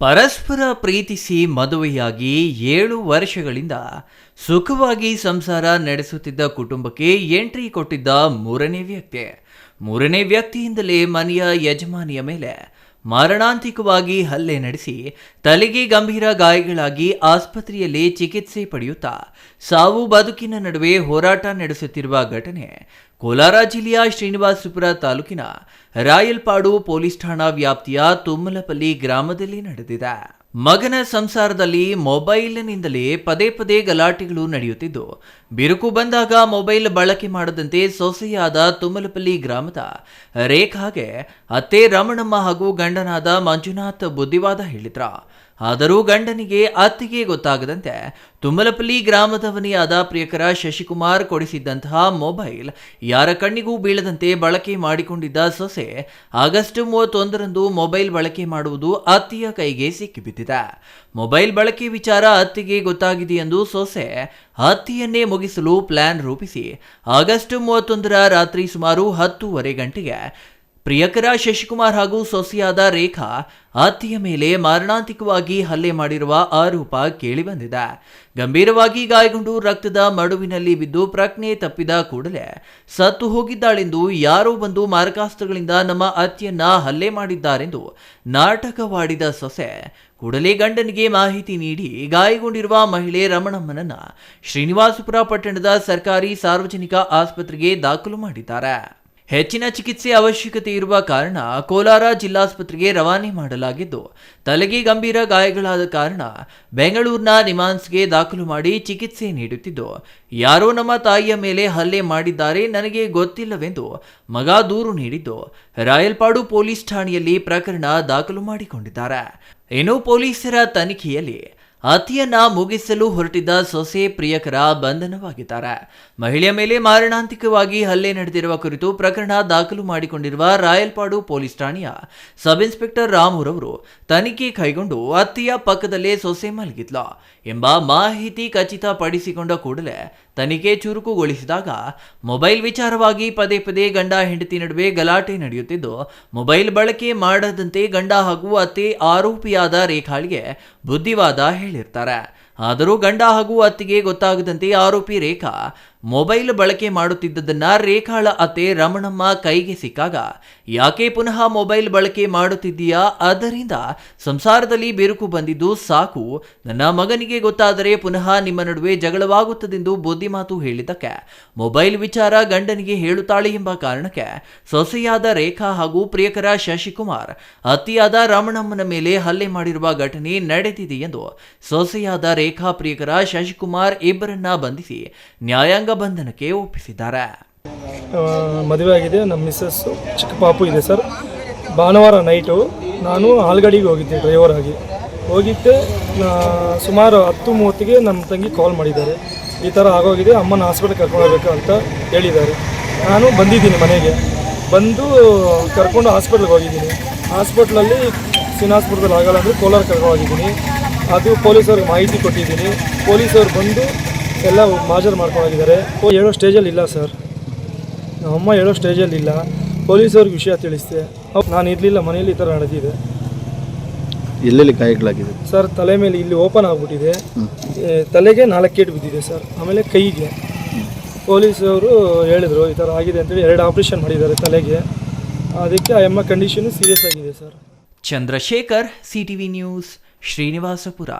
ಪರಸ್ಪರ ಪ್ರೀತಿಸಿ ಮದುವೆಯಾಗಿ ಏಳು ವರ್ಷಗಳಿಂದ ಸುಖವಾಗಿ ಸಂಸಾರ ನಡೆಸುತ್ತಿದ್ದ ಕುಟುಂಬಕ್ಕೆ ಎಂಟ್ರಿ ಕೊಟ್ಟಿದ್ದ ಮೂರನೇ ವ್ಯಕ್ತಿ. ಮೂರನೇ ವ್ಯಕ್ತಿಯಿಂದಲೇ ಮನೆಯ ಯಜಮಾನಿಯ ಮೇಲೆ ಮಾರಣಾಂತಿಕವಾಗಿ ಹಲ್ಲೆ ನಡೆಸಿ ತಲೆಗೆ ಗಂಭೀರ ಗಾಯಗಳಾಗಿ ಆಸ್ಪತ್ರೆಯಲ್ಲಿ ಚಿಕಿತ್ಸೆ ಪಡೆಯುತ್ತಾ ಸಾವು ಬದುಕಿನ ನಡುವೆ ಹೋರಾಟ ನಡೆಸುತ್ತಿರುವ ಘಟನೆ ಕೋಲಾರ ಜಿಲ್ಲೆಯ ಶ್ರೀನಿವಾಸಪುರ ತಾಲೂಕಿನ ರಾಯಲ್ಪಾಡು ಪೊಲೀಸ್ ಠಾಣಾ ವ್ಯಾಪ್ತಿಯ ತುಮ್ಮಲಪಲ್ಲಿ ಗ್ರಾಮದಲ್ಲಿ ನಡೆದಿದೆ. ಮಗನ ಸಂಸಾರದಲ್ಲಿ ಮೊಬೈಲ್ನಿಂದಲೇ ಪದೇ ಪದೇ ಗಲಾಟೆಗಳು ನಡೆಯುತ್ತಿದ್ದು ಬಿರುಕು ಬಂದಾಗ ಮೊಬೈಲ್ ಬಳಕೆ ಮಾಡದಂತೆ ಸೊಸೆಯಾದ ತುಮಲಪಲ್ಲಿ ಗ್ರಾಮದ ರೇಖಾಗೆ ಅತ್ತೆ ರಮಣಮ್ಮ ಹಾಗೂ ಗಂಡನಾದ ಮಂಜುನಾಥ್ ಬುದ್ಧಿವಾದ ಹೇಳಿದ್ರ. ಆದರೂ ಗಂಡನಿಗೆ ಅತ್ತಿಗೆ ಗೊತ್ತಾಗದಂತೆ ತುಮಲಪಲ್ಲಿ ಗ್ರಾಮದವನಿಯಾದ ಪ್ರಿಯಕರ ಶಶಿಕುಮಾರ್ ಕೊಡಿಸಿದ್ದಂತಹ ಮೊಬೈಲ್ ಯಾರ ಕಣ್ಣಿಗೂ ಬೀಳದಂತೆ ಬಳಕೆ ಮಾಡಿಕೊಂಡಿದ್ದ ಸೊಸೆ ಆಗಸ್ಟ್ ಮೂವತ್ತೊಂದರಂದು ಮೊಬೈಲ್ ಬಳಕೆ ಮಾಡುವುದು ಅತ್ತಿಯ ಕೈಗೆ ಸಿಕ್ಕಿಬಿದ್ದಿದೆ. ಮೊಬೈಲ್ ಬಳಕೆ ವಿಚಾರ ಅತ್ತಿಗೆ ಗೊತ್ತಾಗಿದೆ ಎಂದು ಸೊಸೆ ಹತ್ತಿಯನ್ನೇ ಮುಗಿಸಲು ಪ್ಲಾನ್ ರೂಪಿಸಿ. ಆಗಸ್ಟ್ ಮೂವತ್ತೊಂದರ ರಾತ್ರಿ ಸುಮಾರು ಹತ್ತೂವರೆ ಗಂಟೆಗೆ ಪ್ರಿಯಕರ ಶಶಿಕುಮಾರ್ ಹಾಗೂ ಸೊಸೆಯಾದ ರೇಖಾ ಆತಿಯ ಮೇಲೆ ಮಾರಣಾಂತಿಕವಾಗಿ ಹಲ್ಲೆ ಮಾಡಿರುವ ಆರೋಪ ಕೇಳಿಬಂದಿದೆ. ಗಂಭೀರವಾಗಿ ಗಾಯಗೊಂಡು ರಕ್ತದ ಮಡುವಿನಲ್ಲಿ ಬಿದ್ದು ಪ್ರಜ್ಞೆ ತಪ್ಪಿದ ಕೂಡಲೇ ಸತ್ತು ಹೋಗಿದ್ದಾಳೆಂದು ಯಾರೋ ಬಂದು ಮಾರಕಾಸ್ತ್ರಗಳಿಂದ ನಮ್ಮ ಅತ್ತೆಯನ್ನ ಹಲ್ಲೆ ಮಾಡಿದ್ದಾರೆಂದು ನಾಟಕವಾಡಿದ ಸೊಸೆ ಕೂಡಲೇ ಗಂಡನಿಗೆ ಮಾಹಿತಿ ನೀಡಿ ಗಾಯಗೊಂಡಿರುವ ಮಹಿಳೆ ರಮಣಮ್ಮನನ್ನ ಶ್ರೀನಿವಾಸಪುರ ಪಟ್ಟಣದ ಸರ್ಕಾರಿ ಸಾರ್ವಜನಿಕ ಆಸ್ಪತ್ರೆಗೆ ದಾಖಲು ಮಾಡಿದ್ದಾರೆ. ಹೆಚ್ಚಿನ ಚಿಕಿತ್ಸೆ ಅವಶ್ಯಕತೆ ಇರುವ ಕಾರಣ ಕೋಲಾರ ಜಿಲ್ಲಾಸ್ಪತ್ರೆಗೆ ರವಾನೆ ಮಾಡಲಾಗಿದ್ದು, ತಲೆಗೆ ಗಂಭೀರ ಗಾಯಗಳಾದ ಕಾರಣ ಬೆಂಗಳೂರಿನ ನಿಮಾನ್ಸ್ಗೆ ದಾಖಲು ಮಾಡಿ ಚಿಕಿತ್ಸೆ ನೀಡುತ್ತಿದ್ದು, ಯಾರೋ ನಮ್ಮ ತಾಯಿಯ ಮೇಲೆ ಹಲ್ಲೆ ಮಾಡಿದ್ದಾರೆ ನನಗೆ ಗೊತ್ತಿಲ್ಲವೆಂದು ಮಗ ದೂರು ನೀಡಿದ್ದು, ರಾಯಲ್ಪಾಡು ಪೊಲೀಸ್ ಠಾಣೆಯಲ್ಲಿ ಪ್ರಕರಣ ದಾಖಲು ಮಾಡಿಕೊಂಡಿದ್ದಾರೆ. ಇನ್ನು ಪೊಲೀಸರ ತನಿಖೆಯಲ್ಲಿ ಅತಿಯನ್ನ ಮುಗಿಸಲು ಹೊರಟಿದ್ದ ಸೊಸೆ ಪ್ರಿಯಕರ ಬಂಧನವಾಗಿದ್ದಾರೆ. ಮಹಿಳೆಯ ಮೇಲೆ ಮಾರಣಾಂತಿಕವಾಗಿ ಹಲ್ಲೆ ನಡೆದಿರುವ ಕುರಿತು ಪ್ರಕರಣ ದಾಖಲು ಮಾಡಿಕೊಂಡಿರುವ ರಾಯಲ್ಪಾಡು ಪೊಲೀಸ್ ಠಾಣೆಯ ಸಬ್ ಇನ್ಸ್ಪೆಕ್ಟರ್ ರಾಮುರವರು ತನಿಖೆ ಕೈಗೊಂಡು ಅತ್ತಿಯ ಪಕ್ಕದಲ್ಲೇ ಸೊಸೆ ಮಲಗಿದ್ಲ ಎಂಬ ಮಾಹಿತಿ ಖಚಿತಪಡಿಸಿಕೊಂಡ ಕೂಡಲೇ ತನಿಖೆ ಚುರುಕುಗೊಳಿಸಿದಾಗ ಮೊಬೈಲ್ ವಿಚಾರವಾಗಿ ಪದೇ ಪದೇ ಗಂಡ ಹೆಂಡತಿ ನಡುವೆ ಗಲಾಟೆ ನಡೆಯುತ್ತಿದ್ದು, ಮೊಬೈಲ್ ಬಳಕೆ ಮಾಡದಂತೆ ಗಂಡ ಹಾಗೂ ಅತ್ತೆ ಆರೋಪಿಯಾದ ರೇಖಾಳಿಗೆ ಬುದ್ಧಿವಾದ ಹೇಳಿರ್ತಾರೆ. ಆದರೂ ಗಂಡ ಹಾಗೂ ಅತ್ತಿಗೆ ಗೊತ್ತಾಗದಂತೆ ಆರೋಪಿ ರೇಖಾ ಮೊಬೈಲ್ ಬಳಕೆ ಮಾಡುತ್ತಿದ್ದದನ್ನ ರೇಖಾಳ ಅತೆ ರಮಣಮ್ಮ ಕೈಗೆ ಸಿಕ್ಕಾಗ, ಯಾಕೆ ಪುನಃ ಮೊಬೈಲ್ ಬಳಕೆ ಮಾಡುತ್ತಿದ್ದೀಯಾ? ಅದರಿಂದ ಸಂಸಾರದಲ್ಲಿ ಬಿರುಕು ಬಂದಿದ್ದು ಸಾಕು. ನನ್ನ ಮಗನಿಗೆ ಗೊತ್ತಾದರೆ ಪುನಃ ನಿಮ್ಮ ನಡುವೆ ಜಗಳವಾಗುತ್ತದೆಂದು ಬುದ್ಧಿಮಾತು ಹೇಳಿದ್ದಕ್ಕೆ, ಮೊಬೈಲ್ ವಿಚಾರ ಗಂಡನಿಗೆ ಹೇಳುತ್ತಾಳೆ ಎಂಬ ಕಾರಣಕ್ಕೆ ಸೊಸೆಯಾದ ರೇಖಾ ಹಾಗೂ ಪ್ರಿಯಕರ ಶಶಿಕುಮಾರ್ ಅತಿಯಾದ ರಮಣಮ್ಮನ ಮೇಲೆ ಹಲ್ಲೆ ಮಾಡಿರುವ ಘಟನೆ ನಡೆದಿದೆ ಎಂದು ಸೊಸೆಯಾದ ರೇಖಾ ಪ್ರಿಯಕರ ಶಶಿಕುಮಾರ್ ಇಬ್ಬರನ್ನ ಬಂಧಿಸಿ, ನ್ಯಾಯಾಂಗ ಬಂಧನಕ್ಕೆ ಒಪ್ಪಿಸಿದ್ದಾರೆ. ಮದುವೆ ಆಗಿದೆ. ನಮ್ಮ ಮಿಸ್ಸಸ್ಸು ಚಿಕ್ಕ ಪಾಪು ಇದೆ ಸರ್. ಭಾನುವಾರ ನೈಟು ನಾನು ಆಲ್ಗಡಿಗೆ ಹೋಗಿದ್ದೆ ಡ್ರೈವರ್ ಆಗಿ. ಹೋಗಿದ್ದೆ ಸುಮಾರು ಹತ್ತು ಮೂವತ್ತಿಗೆ ನಮ್ಮ ತಂಗಿ ಕಾಲ್ ಮಾಡಿದ್ದಾರೆ. ಈ ಥರ ಆಗೋಗಿದೆ. ಅಮ್ಮನ ಹಾಸ್ಪಿಟಲ್ ಕರ್ಕೊಂಡು ಹೋಗ್ಬೇಕು ಅಂತ ಹೇಳಿದ್ದಾರೆ. ನಾನು ಬಂದಿದ್ದೀನಿ ಮನೆಗೆ. ಬಂದು ಕರ್ಕೊಂಡು ಹಾಸ್ಪಿಟ್ಲಿಗೆ ಹೋಗಿದ್ದೀನಿ. ಹಾಸ್ಪಿಟ್ಲಲ್ಲಿ ಸಿನಾಸ್ಪುರದಲ್ಲಿ ಆಗಲ್ಲ ಅಂದರೆ ಕೋಲಾರ ಕರ್ಕೊಂಡು ಹೋಗಿದ್ದೀನಿ. ಅದು ಪೊಲೀಸವ್ರಿಗೆ ಮಾಹಿತಿ ಕೊಟ್ಟಿದ್ದೀನಿ. ಪೊಲೀಸವ್ರು ಬಂದು ಎಲ್ಲ ಮಾಜರ್ ಮಾಡ್ಕೊಂಡಿದ್ದಾರೆ. ಓ ಹೇಳೋ ಸ್ಟೇಜಲ್ಲಿ ಇಲ್ಲ ಸರ್. ನಮ್ಮಮ್ಮ ಹೇಳೋ ಸ್ಟೇಜಲ್ಲಿ ಇಲ್ಲ. ಪೊಲೀಸವ್ರಿಗೆ ವಿಷಯ ತಿಳಿಸಿದೆ. ನಾನು ಇರಲಿಲ್ಲ ಮನೆಯಲ್ಲಿ ಈ ಥರ ನಡೆದಿದೆ. ಎಲ್ಲೆಲ್ಲಿ ಗಾಯಗಳಾಗಿದೆ ಸರ್ ತಲೆ ಮೇಲೆ ಇಲ್ಲಿ ಓಪನ್ ಆಗಿಬಿಟ್ಟಿದೆ. ತಲೆಗೆ ನಾಲ್ಕು ಏಟು ಬಿದ್ದಿದೆ ಸರ್. ಆಮೇಲೆ ಕೈಗೆ. ಪೊಲೀಸವರು ಹೇಳಿದರು ಈ ಥರ ಆಗಿದೆ ಅಂತೇಳಿ ಎರಡು ಆಪ್ರೇಷನ್ ಮಾಡಿದ್ದಾರೆ ತಲೆಗೆ. ಅದಕ್ಕೆ ಆ ಎಮ್ಮ ಕಂಡೀಷನು ಸೀರಿಯಸ್ ಆಗಿದೆ sir. Chandrashekar CTV news Srinivaspur.